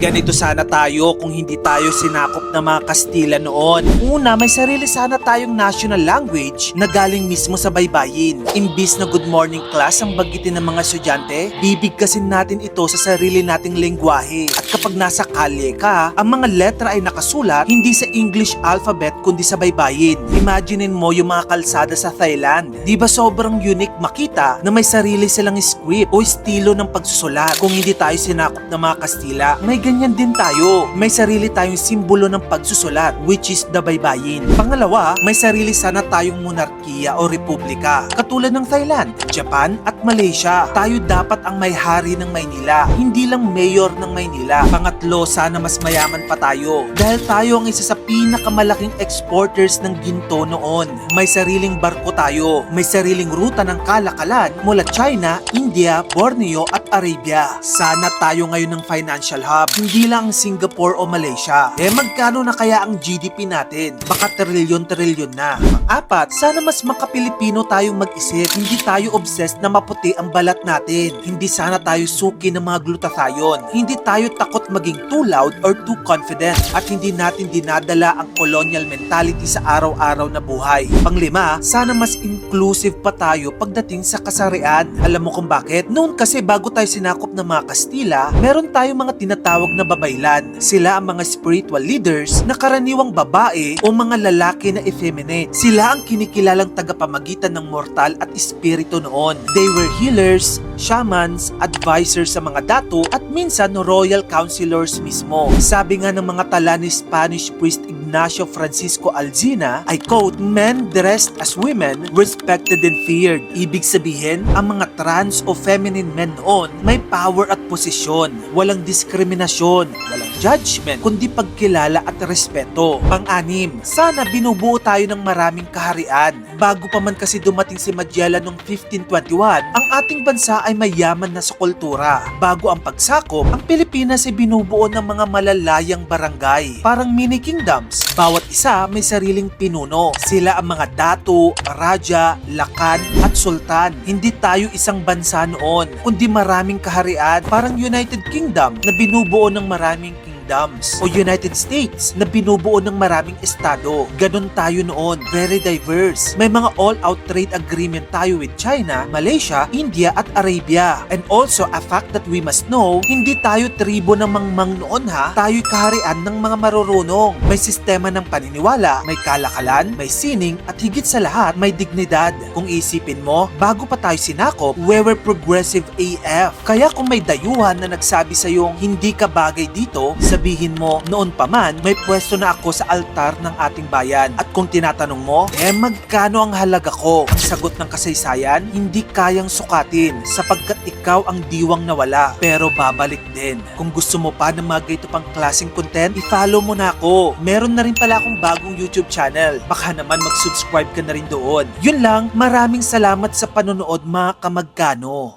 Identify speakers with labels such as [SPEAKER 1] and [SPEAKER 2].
[SPEAKER 1] Ganito sana tayo kung hindi tayo sinakop ng mga Kastila noon. Una, may sarili sana tayong national language na galing mismo sa baybayin. Imbis na good morning class ang bagitin ng mga estudyante, bibigkasin natin ito sa sarili nating lengguwahe. At kapag nasa kalye ka, ang mga letra ay nakasulat hindi sa English alphabet kundi sa baybayin. Imaginein mo yung mga kalsada sa Thailand. Di ba sobrang unique makita na may sarili silang script o estilo ng pagsusulat. Kung hindi tayo sinakop ng mga Kastila, may ganyan din tayo. May sarili tayong simbolo ng pagsusulat which is the baybayin. Pangalawa, may sarili sana tayong monarkiya o republika. Katulad ng Thailand, Japan at Malaysia. Tayo dapat ang may hari ng Maynila, hindi lang mayor ng Maynila. Pangatlo, sana mas mayaman pa tayo. Dahil tayo ang isa sa pinakamalaking exporters ng ginto noon. May sariling barko tayo. May sariling ruta ng kalakalan mula China, India, Borneo at Arabia. Sana tayo ngayon ng financial hub, hindi lang ang Singapore o Malaysia. Eh magkano na kaya ang GDP natin? Baka trilyon-trilyon na. Apat, sana mas makapilipino tayong mag-isip. Hindi tayo obsessed na maputi ang balat natin. Hindi sana tayo suki ng mga glutathione. Hindi tayo takot maging too loud or too confident. At hindi natin dinadala ang colonial mentality sa araw-araw na buhay. Panglima, sana mas inclusive pa tayo pagdating sa kasarian. Alam mo kung bakit? Noon kasi bago tayo sinakop ng mga Kastila, meron tayong mga tinatawag na babaylan. Sila ang mga spiritual leaders na karaniwang babae o mga lalaki na effeminate. Sila ang kinikilalang tagapamagitan ng mortal at espiritu noon. They were healers, shamans, advisors sa mga dato at minsan royal counselors mismo. Sabi nga ng mga tala ni Spanish priest Ignacio Francisco Alzina, I quote, Men dressed as women, respected and feared. Ibig sabihin, ang mga trans o feminine men noon may power at posisyon. Walang diskriminasyon, walang judgment, kundi pagkilala at respeto. Pang-anim, sana binubuo tayo ng maraming kaharian. Bago pa man kasi dumating si Magellan noong 1521, ang ating bansa ay mayaman na sa kultura. Bago ang pagsakop, ang Pilipinas ay binubuo ng mga malalayang barangay, parang mini kingdoms. Bawat isa may sariling pinuno. Sila ang mga dato, raja, lakan at sultan. Hindi tayo isang bansa noon, kundi maraming kaharian, parang United Kingdom na binubuo ng maraming kingdoms o United States na binubuo ng maraming estado. Ganon tayo noon, very diverse. May mga all-out trade agreement tayo with China, Malaysia, India at Arabia. And also a fact that we must know, hindi tayo tribo ng mangmang noon ha, tayo'y kaharian ng mga marurunong. May sistema ng paniniwala, may kalakalan, may sining at higit sa lahat, may dignidad. Kung isipin mo, bago pa tayo sinakop, we were progressive AF. Kaya kung may dayuhan na nagsabi sa yung hindi ka bagay dito, sabihin mo, noon pa man, may pwesto na ako sa altar ng ating bayan. At kung tinatanong mo, eh magkano ang halaga ko? Ang sagot ng kasaysayan, hindi kayang sukatin sapagkat ikaw ang diwang nawala. Pero babalik din. Kung gusto mo pa ng mga ganito pang klaseng content, i-follow mo na ako. Meron na rin pala akong bagong YouTube channel. Baka naman mag-subscribe ka na rin doon. Yun lang, maraming salamat sa panonood mga kamagkano.